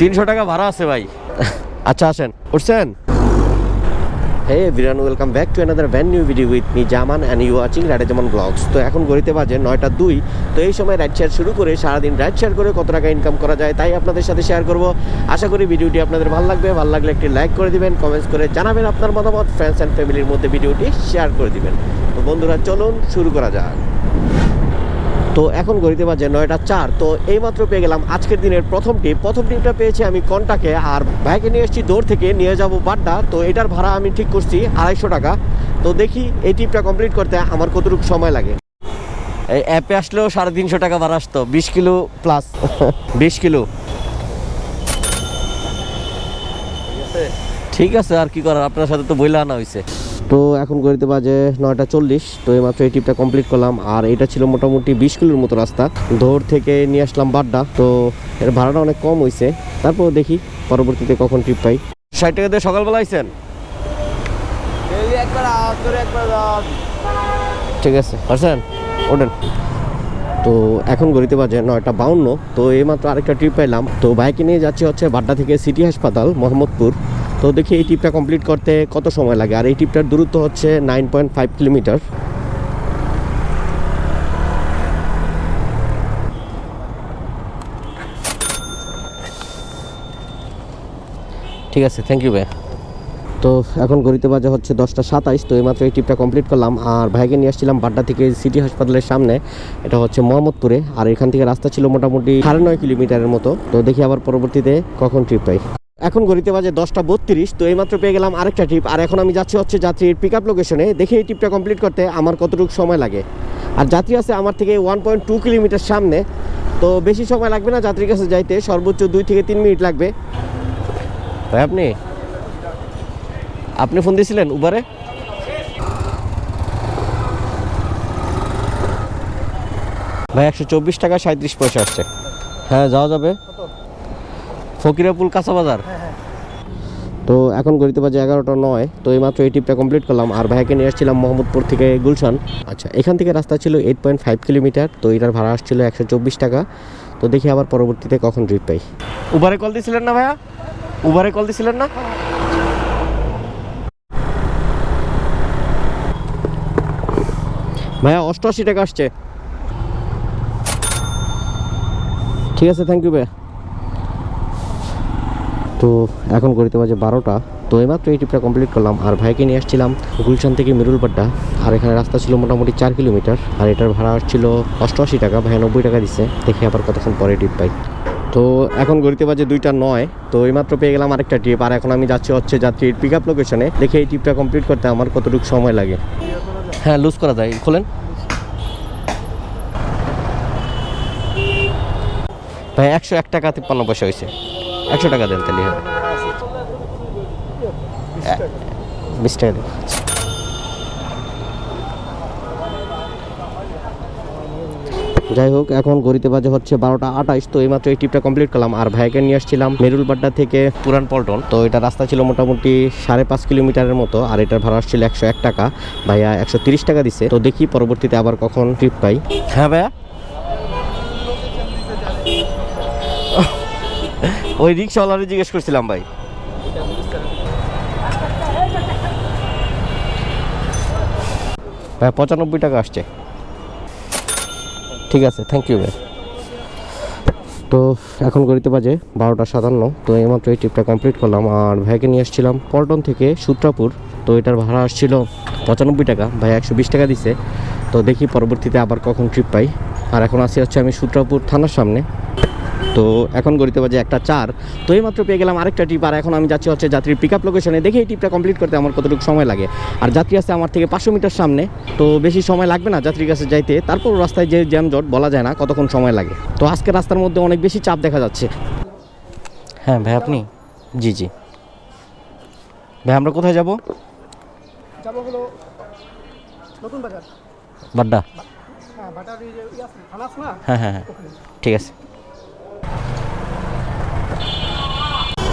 তিনশো টাকা ভাড়া আছে ভাই। আচ্ছা আসেন। উঠছেন? Hey বিরান welcome back to another brand new video with me Zaman and you watching ride Zaman vlogs তো এখন ঘড়িতে বাজে নয়টা দুই। তো এই সময় রাইড শেয়ার শুরু করে সারাদিন রাইড শেয়ার করে কত টাকা ইনকাম করা যায় তাই আপনাদের সাথে শেয়ার করব। আশা করি ভিডিওটি আপনাদের ভালো লাগবে। ভালো লাগলে একটি লাইক করে দিবেন কমেন্টস করে জানাবেন আপনার মতামত ফ্রেন্ডস অ্যান্ড ফ্যামিলির মধ্যে ভিডিওটি শেয়ার করে দিবেন। তো বন্ধুরা, চলুন শুরু করা যাক। তো এখন ঘড়িতে বাজে নয়টা চার। তো এইমাত্র পেয়ে গেলাম আজকের দিনের প্রথম টিপ। প্রথম টিপটা পেয়েছি আমি কন্টাকে আর ভাইকে নিয়ে এসেছি দৌড় থেকে নিয়ে যাব বাড্ডা। তো এটার ভাড়া আমি ঠিক করছি আড়াইশো টাকা। তো দেখি এই টিপটা কমপ্লিট করতে আমার কতটুকু সময় লাগে। এই অ্যাপে আসলেও সাড়ে তিনশো টাকা ভাড়া আসতো বিশ কিলো প্লাস বিশ কিলো। ঠিক আছে আর কি করার? আপনার সাথে তো বইলে আনা হয়েছে তো এখন গড়িতে বাজে নয়টা চল্লিশ তো এইমাত্র এই ট্রিপটা কমপ্লিট করলাম। আর এটা ছিল মোটামুটি বিশ কিলোর মতো রাস্তা। দৌড় থেকে নিয়ে আসলাম বাড্ডা তো এর ভাড়াটা অনেক কম হয়েছে তারপর দেখি পরবর্তীতে কখন ট্রিপ পাই। ষাট টাকা দিয়ে সকালবেলা আইছেন? ঠিক আছে পারছেন ওঠেন। তো এখন গড়িতে বাজে নয়টা বাউন্ন তো এইমাত্র আরেকটা ট্রিপ পাইলাম। তো বাইকে নিয়ে যাচ্ছি হচ্ছে বাড্ডা থেকে সিটি হাসপাতাল মোহাম্মদপুর। তো দেখি এই ট্রিপটা কমপ্লিট করতে কত সময় লাগে? আর এই ট্রিপটার দূরত্ব হচ্ছে নাইন পয়েন্ট ফাইভ কিলোমিটার ঠিক আছে থ্যাংক ইউ ভাই তো এখন ঘড়িতে বাজে হচ্ছে দশটা সাতাইশ, তো এইমাত্র এই ট্রিপটা কমপ্লিট করলাম। আর ভাইকে নিয়ে আসছিলাম বাড্ডা থেকে সিটি হাসপাতালের সামনে। এটা হচ্ছে মোহাম্মদপুরে। আর এখান থেকে রাস্তা ছিল মোটামুটি সাড়ে নয় কিলোমিটারের মতো। তো দেখি আবার পরবর্তীতে কখন ট্রিপ পাই। এখন ঘড়িতে বাজে দশটা বত্রিশ তো এইমাত্র পেয়ে গেলাম আরেকটা ট্রিপ আর এখন আমি যাচ্ছি হচ্ছে যাত্রীর পিক আপ লোকেশনে দেখি এই ট্রিপটা কমপ্লিট করতে আমার কতটুকু সময় লাগে। আর যাত্রী আছে আমার থেকে ওয়ান পয়েন্ট টু কিলোমিটার সামনে তো বেশি সময় লাগবে না যাত্রীর কাছে যাইতে সর্বোচ্চ দুই থেকে তিন মিনিট লাগবে। ভাই আপনি? আপনি ফোন দিয়েছিলেন উবারে ভাই একশো চব্বিশ টাকা সাঁত্রিশ পয়সা আসছে। হ্যাঁ যাওয়া যাবে। ফকিরাপুল কাঁচা বাজার। তো এখন গড়িতে বাজে এগারোটা নয় তো এইমাত্র এই ট্রিপটা কমপ্লিট করলাম। আর ভাইকে নিয়ে আসছিলাম মোহাম্মদপুর থেকে গুলশান। আচ্ছা এখান থেকে রাস্তা ছিল এইট পয়েন্ট ফাইভ কিলোমিটার তো এটার ভাড়া আসছিল একশো চব্বিশ টাকা। তো দেখি আবার পরবর্তীতে কখন ট্রিপ পাই। উবারে কল দিয়েছিলেন না ভাইয়া? উবারে কল দিয়েছিলেন না? ভাইয়া অষ্টআশি টাকা আসছে। ঠিক আছে থ্যাংক ইউ ভাইয়া। তো এখন গড়িতে বাজে বারোটা। তো এইমাত্র এই ট্রিপটা কমপ্লিট করলাম। আর ভাইকে নিয়ে আসছিলাম গুলশান থেকে মিরুলপাড্ডা আর এখানে রাস্তা ছিল মোটামুটি চার কিলোমিটার। আর এটার ভাড়া আসছিল অষ্টআশি টাকা ভাই নব্বই টাকা দিচ্ছে দেখে আবার কতক্ষণ পরে ট্রিপ পাই। তো এখন গড়িতে বাজে দুইটা নয়। তো এইমাত্র পেয়ে গেলাম আরেকটা ট্রিপ আর এখন আমি যাচ্ছি হচ্ছে যাত্রীর পিক আপ লোকেশনে দেখে এই ট্রিপটা কমপ্লিট করতে আমার কতটুকু সময় লাগে। হ্যাঁ লুজ করা যায়। খোলেন। ভাই একশো এক টাকা তিপ্পান্ন পয়সা হয়েছে। একশো টাকা দেন তাহলে হ্যাঁ। বিশ টাকা যাই হোক, এখন গড়িতে বাজে হচ্ছে বারোটা আঠাইশ তো এইমাত্র এই ট্রিপটা কমপ্লিট করলাম। আর ভাইকে নিয়ে আসছিলাম মেরুলবাড্ডা থেকে পুরান পল্টন। তো এটা রাস্তা ছিল মোটামুটি সাড়ে পাঁচ কিলোমিটারের মতো, আর এটার ভাড়া আসছিল একশো এক টাকা। ভাইয়া একশো তিরিশ টাকা দিছে। তো দেখি পরবর্তীতে আবার কখন ট্রিপ পাই। হ্যাঁ ভাইয়া? ওই রিক্সাওয়ালারে জিজ্ঞেস করছিলাম ভাই। ভাই, পঁচানব্বই টাকা আসছে। ঠিক আছে থ্যাংক ইউ ভাই। তো এখন গড়িতে বাজে বারোটা সাতান্ন, তো এইমাত্র এই ট্রিপটা কমপ্লিট করলাম। আর ভাইকে নিয়ে আসছিলাম পল্টন থেকে সূত্রাপুর। তো এটার ভাড়া আসছিল পঁচানব্বই টাকা, ভাই একশো বিশ টাকা দিছে। তো দেখি পরবর্তীতে আবার কখন ট্রিপ পাই। আর এখন আসি হচ্ছে আমি সূত্রাপুর থানার সামনে। তো এখন গড়িতে বাজে একটা চার। তো এই মাত্র পেয়ে গেলাম আরেকটা ট্রিপ আর এখন আমি যাচ্ছি হচ্ছে যাত্রীর পিক আপ লোকেশনে দেখি এই ট্রিপটা কমপ্লিট করতে আমার কতটুকু সময় লাগে। আর যাত্রী আছে আমার থেকে পাঁচশো মিটার সামনে তো বেশি সময় লাগবে না যাত্রীর কাছে যাইতে। তারপর রাস্তায় যে জ্যাম জট বলা যায় না কতক্ষণ সময় লাগে। তো আজকে রাস্তার মধ্যে অনেক বেশি চাপ দেখা যাচ্ছে। হ্যাঁ ভাই আপনি? জি জি। ভাই আমরা কোথায় যাব? যাব হলো নতুন বাজার। বাড্ডা। হ্যাঁ হ্যাঁ হ্যাঁ হ্যাঁ। ঠিক আছে।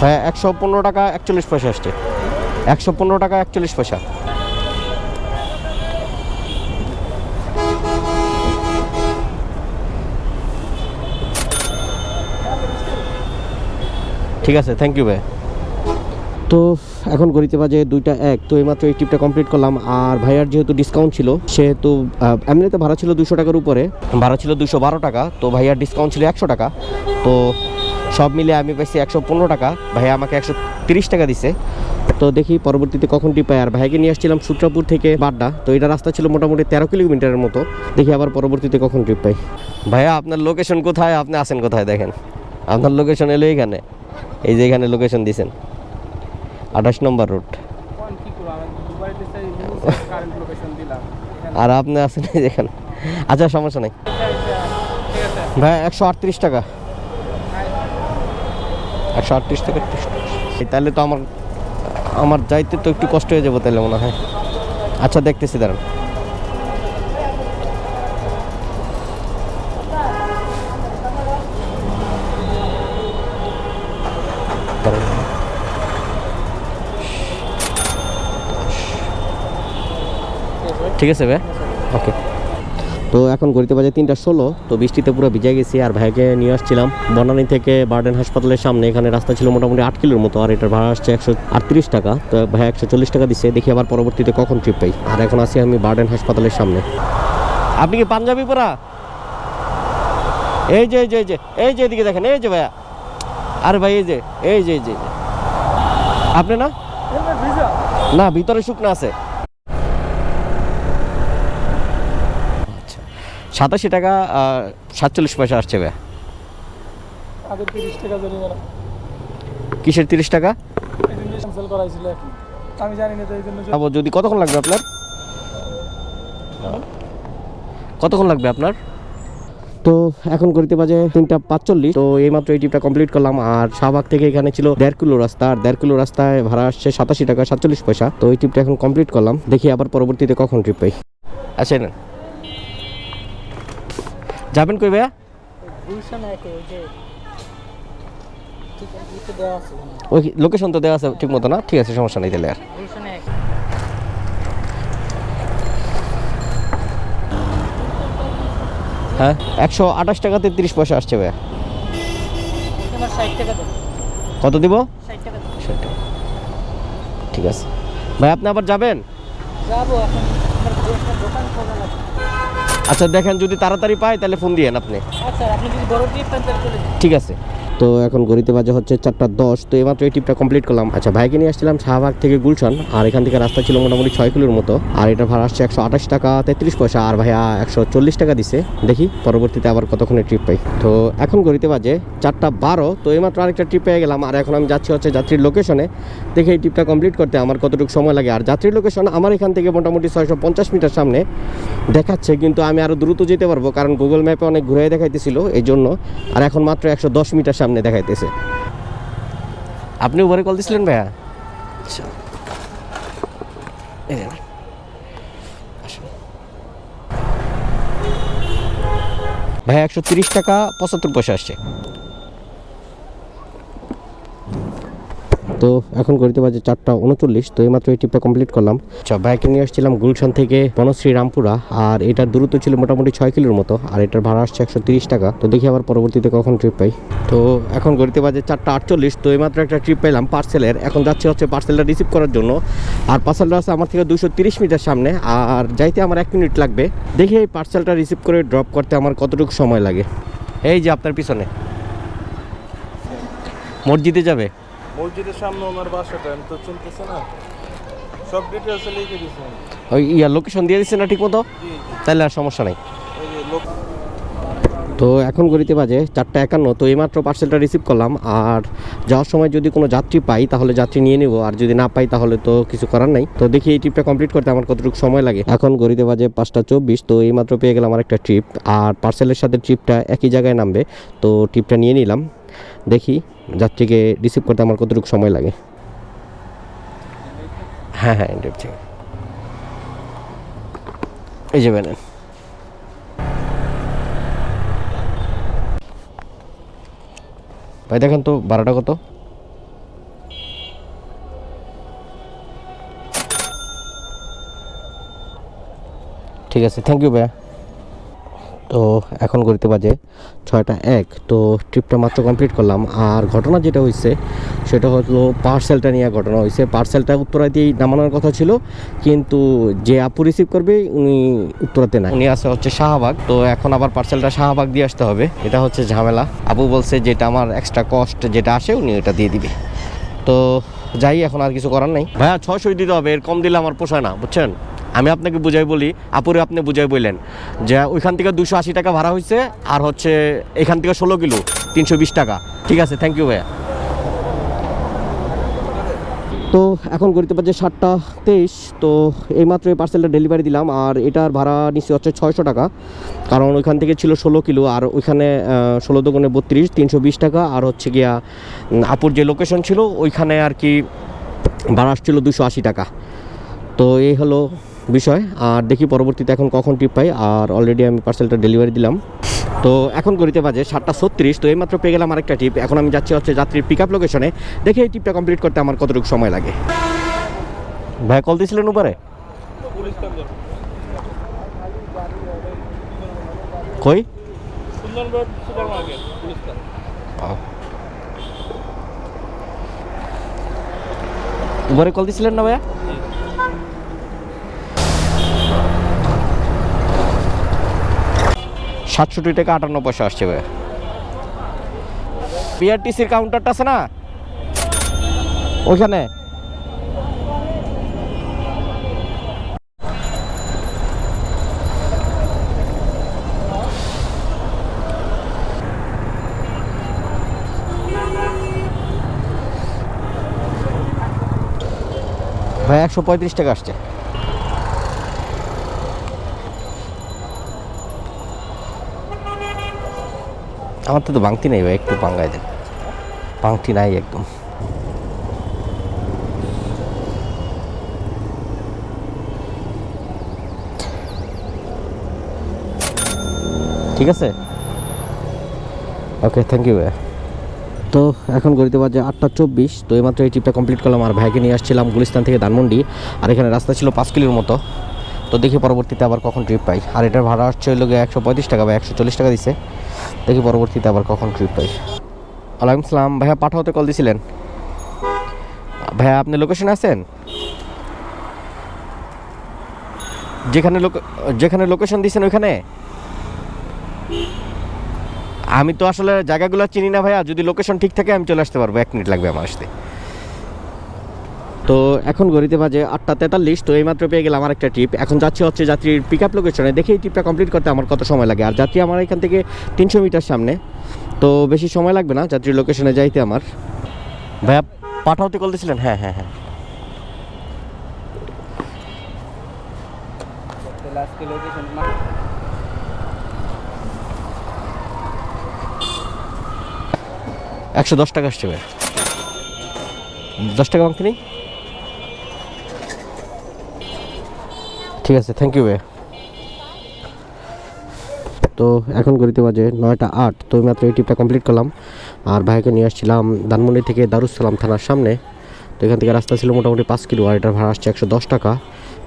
ভাই একশো পনেরো টাকা একচল্লিশ পয়সা আসছে। একশো পনেরো টাকা একচল্লিশ পয়সা। ঠিক আছে থ্যাংক ইউ ভাই। তো এখন গড়িতে বাজে দুইটা এক, তো এইমাত্র এই ট্রিপটা কমপ্লিট করলাম। আর ভাইয়ার যেহেতু ডিসকাউন্ট ছিল, সেহেতু এমনিতে ভাড়া ছিল দুশো টাকার উপরে। ভাড়া ছিল দুশো বারো টাকা, তো ভাইয়ার ডিসকাউন্ট ছিল একশো টাকা। তো সব মিলে আমি পাইছি একশো পনেরো টাকা, ভাইয়া আমাকে একশো তিরিশ টাকা দিছে। তো দেখি পরবর্তীতে কখন ট্রিপ পাই আর ভাইকে নিয়ে আসছিলাম সূত্রাপুর থেকে বাড্ডা, তো এটা রাস্তা ছিল মোটামুটি তেরো কিলোমিটারের মতো। দেখি আবার পরবর্তীতে কখন ট্রিপ পাই। ভাইয়া, আপনার লোকেশন কোথায়? আপনি আসেন কোথায়? দেখেন। আপনার লোকেশন এলো এখানে। এই যে এখানে লোকেশন দিছেন। আঠাশ নম্বর দিলাম। আর আপনি আছেন এখানে আচ্ছা সমস্যা নেই। ভাই একশো আটত্রিশ টাকা। একশো আটত্রিশ টাকা। তাহলে তো আমার আমার যাইতে তো একটু কষ্ট হয়ে যাব তাহলে মনে হয়। আচ্ছা দেখতেছি দাঁড়ান। ঠিক আছে ভাই? ওকে তো এখন ঘড়িতে বাজে তিনটা ষোলো তো বৃষ্টিতে পুরো ভিজে গেছি আর ভাইকে নিয়ে আসছিলাম। বনানী থেকে বার্ডেন হাসপাতালের সামনে এখানে রাস্তা ছিল মোটামুটি আট কিলোর মতো আর এটার ভাড়া আসছে একশো আটত্রিশ টাকা। তো ভাই একশো চল্লিশ টাকা দিচ্ছে দেখি আবার পরবর্তীতে কখন ট্রিপ পাই। আর এখন আছি আমি বার্ডেন হাসপাতালের সামনে। আপনি কি পাঞ্জাবি পরা? এই যে এই যে এই যে এদিকে দেখেন এই যে ভাইয়া। আরে ভাই এই যে এই যে এই যে আপনি না? না ভিতরে শুকনো আছে। সাতাশি টাকা সাতচল্লিশ পয়সা আসছে ভাই আগে 30 টাকা জরিমানা। কিসের তিরিশ টাকা? আমি জানি না তো এই জন্য যাব যদি কতক্ষণ লাগবে আপনার? কতক্ষণ লাগবে আপনার? তো এখন করিতে বাজে তিনটা পাঁচচল্লিশ। তো এইমাত্র এই ট্রিপটা কমপ্লিট করলাম। আর শাহবাগ থেকে এখানে ছিল দেড় কিলো রাস্তা। আর দেড় কিলো রাস্তায় ভাড়া আসছে সাতাশি টাকা সাতচল্লিশ পয়সা। তো এই ট্রিপটা এখন কমপ্লিট করলাম। দেখি আবার পরবর্তীতে কখন ট্রিপ পাই। আচ্ছা না যাবেন কই ভাইয়া? ওই লোকেশন তো দেওয়া আছে ঠিক মতো না? ঠিক আছে, সমস্যা নেই তাহলে আর। হ্যাঁ একশো আঠাশ টাকাতে তিরিশ পয়সা আসছে ভাইয়া। তোমার 60 টাকা দেন কত দিব? 60 টাকা দেন সেটা ঠিক আছে। ভাই, আপনি আবার যাবেন? যাব এখন দোকান খোলা আচ্ছা দেখেন যদি তাড়াতাড়ি পাই তাহলে ফোন দিয়েন আপনি। আচ্ছা ঠিক আছে। তো এখন ঘড়িতে বাজে হচ্ছে চারটা দশ। তো এইমাত্র এই ট্রিপটা কমপ্লিট করলাম। আচ্ছা ভাইকে নিয়ে আসছিলাম শাহবাগ থেকে গুলশান। আর এখান থেকে রাস্তা ছিল মোটামুটি ছয় কিলোর মতো। আর এটা ভাড়া আসছে একশো আঠাশ টাকা তেত্রিশ পয়সা। আর ভাইয়া একশো চল্লিশ টাকা দিছে। দেখি পরবর্তীতে আবার কতক্ষণে ট্রিপ পাই। তো এখন ঘড়িতে বাজে চারটা বারো। তো এইমাত্র আরেকটা ট্রিপ পেয়ে গেলাম। আর এখন আমি যাচ্ছি হচ্ছে যাত্রীর লোকেশনে দেখি এই ট্রিপটা কমপ্লিট করতে আমার কতটুকু সময় লাগে। আর যাত্রীর লোকেশন আমার এখান থেকে মোটামুটি ছয়শো পঞ্চাশ মিটার সামনে দেখাচ্ছে। কিন্তু আমি আরও দ্রুত যেতে পারব। কারণ গুগল ম্যাপে অনেক ঘুরে দেখাইতেছিল। এই জন্য আর এখন মাত্র একশো দশ মিটার দেখাইতেছে। আপনি উপরে কল দিছিলেন ভাইয়া? আচ্ছা। ভাইয়া একশো তিরিশ টাকা পঁচাত্তর পয়সা আসছে। তো এখন করতে বাজে চারটা উনচল্লিশ, তো এইমাত্র এই ট্রিপটা কমপ্লিট করলাম। আচ্ছা বাইকে নিয়ে আসছিলাম গুলশান থেকে বনশ্রী রামপুরা, আর এটার দূরত্ব ছিল মোটামুটি ছয় কিলোর মতো, আর এটার ভাড়া আসছে একশো তিরিশ টাকা। তো দেখি আবার পরবর্তীতে কখন ট্রিপ পাই। তো এখন গড়িতে বাজে চারটা আটচল্লিশ, তো এইমাত্র একটা ট্রিপ পেলাম পার্সেলের এখন যাচ্ছে হচ্ছে পার্সেলটা রিসিভ করার জন্য। আর পার্সেলটা আছে আমার থেকে দুশো তিরিশ মিটার সামনে, আর যাইতে আমার এক মিনিট লাগবে। দেখি এই পার্সেলটা রিসিভ করে ড্রপ করতে আমার কতটুকু সময় লাগে। এই যে আপনার পিছনে। মসজিদে যাবে? মসজিদের সামনে ওনার বাসাটা আমি তো চলতেছে না। সব ডিটেলস লিখে দিয়েছেন ওই ইয়া লোকেশন দিয়ে দিচ্ছে না ঠিক মতো তাহলে আর সমস্যা নাই। তো এখন গড়িতে বাজে চারটা একান্ন তো এইমাত্র পার্সেলটা রিসিভ করলাম। আর যাওয়ার সময় যদি কোনো যাত্রী পাই তাহলে যাত্রী নিয়ে নিব। আর যদি না পাই তাহলে তো কিছু করার নাই। তো দেখি এই ট্রিপটা কমপ্লিট করতে আমার কতটুকু সময় লাগে। এখন গড়িতে বাজে পাঁচটা চব্বিশ তো এইমাত্র পেয়ে গেলাম আমার একটা ট্রিপ আর পার্সেলের সাথে ট্রিপটা একই জায়গায় নামবে। তো ট্রিপটা নিয়ে নিলাম। দেখি, যাত্রীকে রিসিভ করতে আমার কতটুকু সময় লাগে। হ্যাঁ হ্যাঁ থেকে এই যে নেন ভাই, দেখেন তো, ভাড়াটা কত? ঠিক আছে থ্যাংক ইউ ভাইয়া। তো এখন ঘড়িতে বাজে ছয়টা এক। তো ট্রিপটা মাত্র কমপ্লিট করলাম। আর ঘটনা যেটা হয়েছে সেটা হলো পার্সেলটা নিয়ে ঘটনা হয়েছে পার্সেলটা উত্তরাতেই নামানোর কথা ছিল, কিন্তু যে আপু রিসিভ করবে, উনি উত্তরাতে না উনি আছে হচ্ছে শাহবাগ। তো এখন আবার পার্সেলটা শাহবাগ দিয়ে আসতে হবে। এটা হচ্ছে ঝামেলা। আপু বলছে যেটা আমার এক্সট্রা কস্ট যেটা আসে, উনি ওটা দিয়ে দিবে। তো যাই, এখন আর কিছু করার নেই। ভাইয়া ছয়শোই দিতে হবে। এর কম দিলে আমার পোষায় না, বুঝছেন? আমি আপনাকে বুঝাই বলি, আপুরে আপনি বুঝাই বললেন যে ওইখান থেকে দুশো আশি টাকা ভাড়া হয়েছে আর হচ্ছে এখান থেকে ষোলো কিলো, তিনশো বিশ টাকা। ঠিক আছে থ্যাংক ইউ ভাইয়া। তো এখন গড়িতে পারছে সাতটা তেইশ, তো এইমাত্র এই পার্সেলটা ডেলিভারি দিলাম আর এটার ভাড়া নিশ্চয় হচ্ছে ছয়শো টাকা। কারণ ওইখান থেকে ছিল ষোলো কিলো আর ওইখানে ষোলো দোকানে বত্রিশ, তিনশো বিশ টাকা আর হচ্ছে গিয়া আপুর যে লোকেশন ছিল ওইখানে আর কি ভাড়া আসছিল দুশো আশি টাকা। তো এই হলো বিষয়, আর দেখি পরবর্তীতে এখন কখন টিপ পাই, আর অলরেডি আমি পার্সেলটা ডেলিভারি দিলাম। তো এখন করিতে বাজে সাতটা ছত্রিশ, তো এইমাত্র পেয়ে গেলাম আরেকটা টিপ এখন আমি যাচ্ছি হচ্ছে যাত্রীর পিক আপ লোকেশনে দেখি এই ট্রিপটা কমপ্লিট করতে আমার কতটুকু সময় লাগে। ভাই কল দিয়েছিলেন উপরে কই? উপরে কল দিয়েছিলেন না ভাইয়া? সাতষট্টি টাকা আটান্ন পয়সা আসছে ভাইয়া বিআরটিসির কাউন্টারটা আছে না? ওইখানে। ভাই, একশো পঁয়ত্রিশ টাকা আসছে। আমার তো বাংতি নেই ভাই, একটু বাঙ্গাই দেন। বাংতি নাই একদম। ঠিক আছে? ওকে থ্যাংক ইউ ভাইয়া। তো এখন গড়িতে বাজে আটটা চব্বিশ, তো এইমাত্র এই ট্রিপটা কমপ্লিট করলাম আর ভাইকে নিয়ে আসছিলাম গুলিস্তান থেকে ধানমন্ডি, আর এখানে রাস্তা ছিল পাঁচ কিলোর মতো। তো দেখি পরবর্তীতে আবার কখন ট্রিপ পাই। আর এটার ভাড়া আসছে হইল গিয়ে একশো পঁয়ত্রিশ টাকা বা একশো চল্লিশ টাকা দিছে। দেখি পরবর্তীতে আবার কখন ট্রিপ পাই। ওয়ালাইকুম সালাম। ভাইয়া পাঠাওতে কল দিছিলেন? ভাইয়া, আপনি লোকেশনে আছেন? যেখানে যেখানে লোকেশন দিয়েছেন ওইখানে? আমি তো আসলে জায়গাগুলো চিনি না ভাইয়া। যদি লোকেশন ঠিক থাকে, আমি চলে আসতে পারব। এক মিনিট লাগবে আমার আসতে। তো এখন ঘড়িতে বাজে আটটা তেতাল্লিশ, তো এইমাত্র পেয়ে গেলাম আমার একটা ট্রিপ এখন যাচ্ছি হচ্ছে যাত্রীর পিক আপ লোকেশনে দেখে এই ট্রিপটা কমপ্লিট করতে আমার কত সময় লাগে। আর যাত্রী আমার এখান থেকে তিনশো মিটার সামনে। তো বেশি সময় লাগবে না যাত্রীর লোকেশনে যাইতে আমার। ভাইয়া পাঠাওতে কল হ্যাঁ হ্যাঁ হ্যাঁ। একশো দশ টাকা আসছে ভাই দশ টাকা বাংতি নেই? ঠিক আছে থ্যাংক ইউ ভাই তো এখন গড়িতে বাজে নয়টা আট, তো মাত্র এই ট্রিপটা কমপ্লিট করলাম। আর ভাইকে নিয়ে আসছিলাম ধানমন্ডি থেকে দারুসালাম থানার সামনে। তো এখান থেকে রাস্তা ছিল মোটামুটি পাঁচ কিলো, আর এটার ভাড়া আসছে একশো দশ টাকা।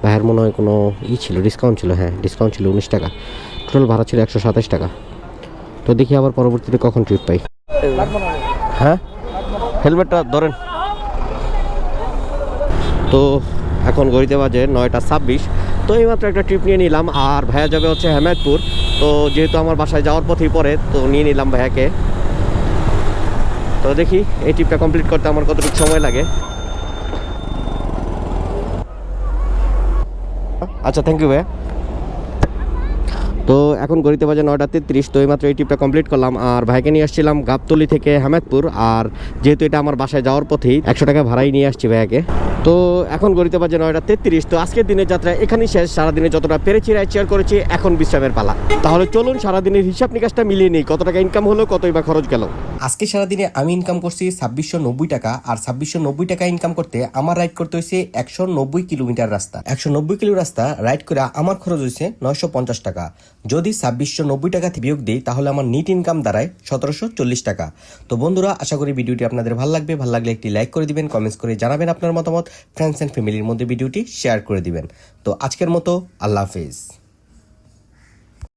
ভাইয়ের মনে হয় কোনো ই ছিল ডিসকাউন্ট ছিল হ্যাঁ ডিসকাউন্ট ছিল উনিশ টাকা। টোটাল ভাড়া ছিল একশো সাতাশ টাকা। তো দেখি আবার পরবর্তীতে কখন ট্রিপ পাই। হ্যাঁ? হেলমেটটা ধরেন। তো এখন গড়িতে বাজে নয়টা ছাব্বিশ। তো এইমাত্র একটা ট্রিপ নিয়ে নিলাম। আর ভাইয়া যাবে হচ্ছে হেমায়তপুর তো যেহেতু আমার বাসায় যাওয়ার পথেই পরে তো নিয়ে নিলাম ভাইয়াকে। তো দেখি, এই ট্রিপটা কমপ্লিট করতে আমার কতটুকু সময় লাগে। আচ্ছা থ্যাংক ইউ ভাইয়া। এখন গড়িতে বাজে নয়টা তেত্রিশ তো এইমাত্র এই ট্রিপটা কমপ্লিট করলাম। আর ভাইকে নিয়ে আসছিলাম গাবতলি থেকে হামেদপুর। আর যেহেতু এটা আমার বাসায় যাওয়ার পথেই, একশো টাকা ভাড়াই নিয়ে আসছি ভাইয়াকে। তো এখন গড়িতে বাজে নয়টা তেত্রিশ তো আজকের দিনের যাত্রা এখানেই শেষ। সারাদিনে যতটা পেরেছি রায় চেয়ার করেছি, এখন বিশ্রামের পালা। তাহলে চলুন সারাদিনের হিসাব নিকাশটা মিলিয়ে নিই, কত টাকা ইনকাম হলো, কতই বা খরচ গেল। আজকে সারাদিনে আমি ইনকাম করছি ছাব্বিশশো নব্বই টাকা, আর ছাব্বিশশো নব্বই টাকা ইনকাম করতে আমার রাইড করতে হয়েছে একশো নব্বই কিলোমিটার রাস্তা। একশো নব্বই কিলো রাস্তা রাইড করে আমার খরচ হয়েছে নয়শো পঞ্চাশ টাকা। যদি ছাব্বিশশো নব্বই টাকা বিয়োগ দিই, তাহলে আমার নিট ইনকাম দাঁড়ায় সতেরোশো চল্লিশ টাকা। তো বন্ধুরা, আশা করি ভিডিওটি আপনাদের ভালো লাগবে। ভালো লাগলে একটি লাইক করে দিবেন কমেন্টস করে জানাবেন আপনার মতামত ফ্রেন্ডস অ্যান্ড ফ্যামিলির মধ্যে ভিডিওটি শেয়ার করে দিবেন। তো আজকের মতো আল্লাহ হাফেজ।